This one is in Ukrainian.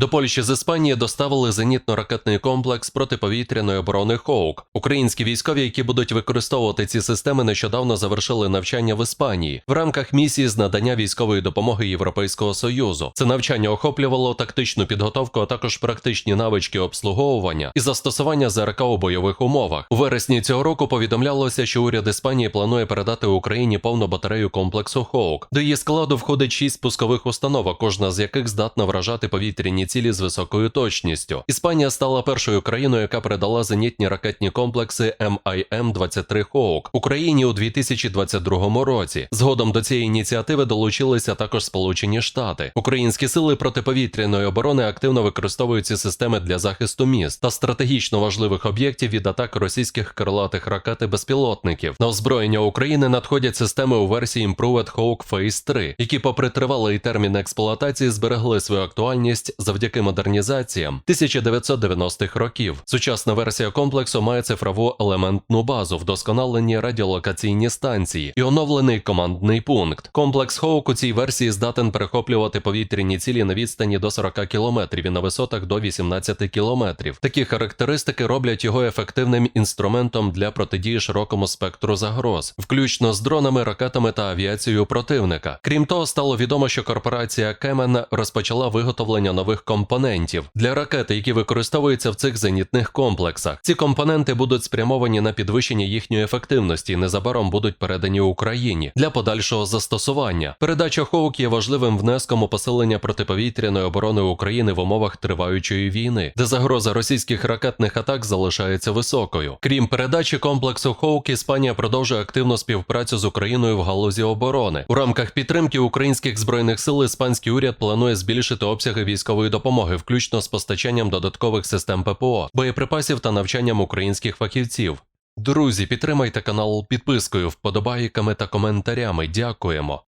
До Польщі з Іспанії доставили зенітно-ракетний комплекс протиповітряної оборони Хоук. Українські військові, які будуть використовувати ці системи, нещодавно завершили навчання в Іспанії в рамках місії з надання військової допомоги Європейського союзу. Це навчання охоплювало тактичну підготовку, а також практичні навички обслуговування і застосування ЗРК у бойових умовах. У вересні цього року повідомлялося, що уряд Іспанії планує передати Україні повну батарею комплексу Хоук. До її складу входить шість пускових установок, кожна з яких здатна вражати повітряні цілі з високою точністю. Іспанія стала першою країною, яка передала зенітні ракетні комплекси MIM-23 Хоук Україні у 2022 році. Згодом до цієї ініціативи долучилися також Сполучені Штати. Українські сили протиповітряної оборони активно використовують ці системи для захисту міст та стратегічно важливих об'єктів від атак російських крилатих ракет і безпілотників. На озброєння України надходять системи у версії Improved Hawk Phase 3, які, попри тривалий термін експлуатації, зберегли свою актуальність завдяки модернізаціям 1990-х років. Сучасна версія комплексу має цифрову елементну базу, вдосконалені радіолокаційні станції і оновлений командний пункт. Комплекс Хоук у цій версії здатен перехоплювати повітряні цілі на відстані до 40 км і на висотах до 18 км. Такі характеристики роблять його ефективним інструментом для протидії широкому спектру загроз, включно з дронами, ракетами та авіацією противника. Крім того, стало відомо, що корпорація Кемен розпочала виготовлення нових компонентів для ракет, які використовуються в цих зенітних комплексах. Ці компоненти будуть спрямовані на підвищення їхньої ефективності і незабаром будуть передані Україні для подальшого застосування. Передача Хоук є важливим внеском у посилення протиповітряної оборони України в умовах триваючої війни, де загроза російських ракетних атак залишається високою. Крім передачі комплексу Хоук, Іспанія продовжує активну співпрацю з Україною в галузі оборони. У рамках підтримки українських збройних сил іспанський уряд планує збільшити обсяги військової допомоги, включно з постачанням додаткових систем ППО, боєприпасів та навчанням українських фахівців. Друзі, підтримайте канал підпискою, вподобайками та коментарями. Дякуємо.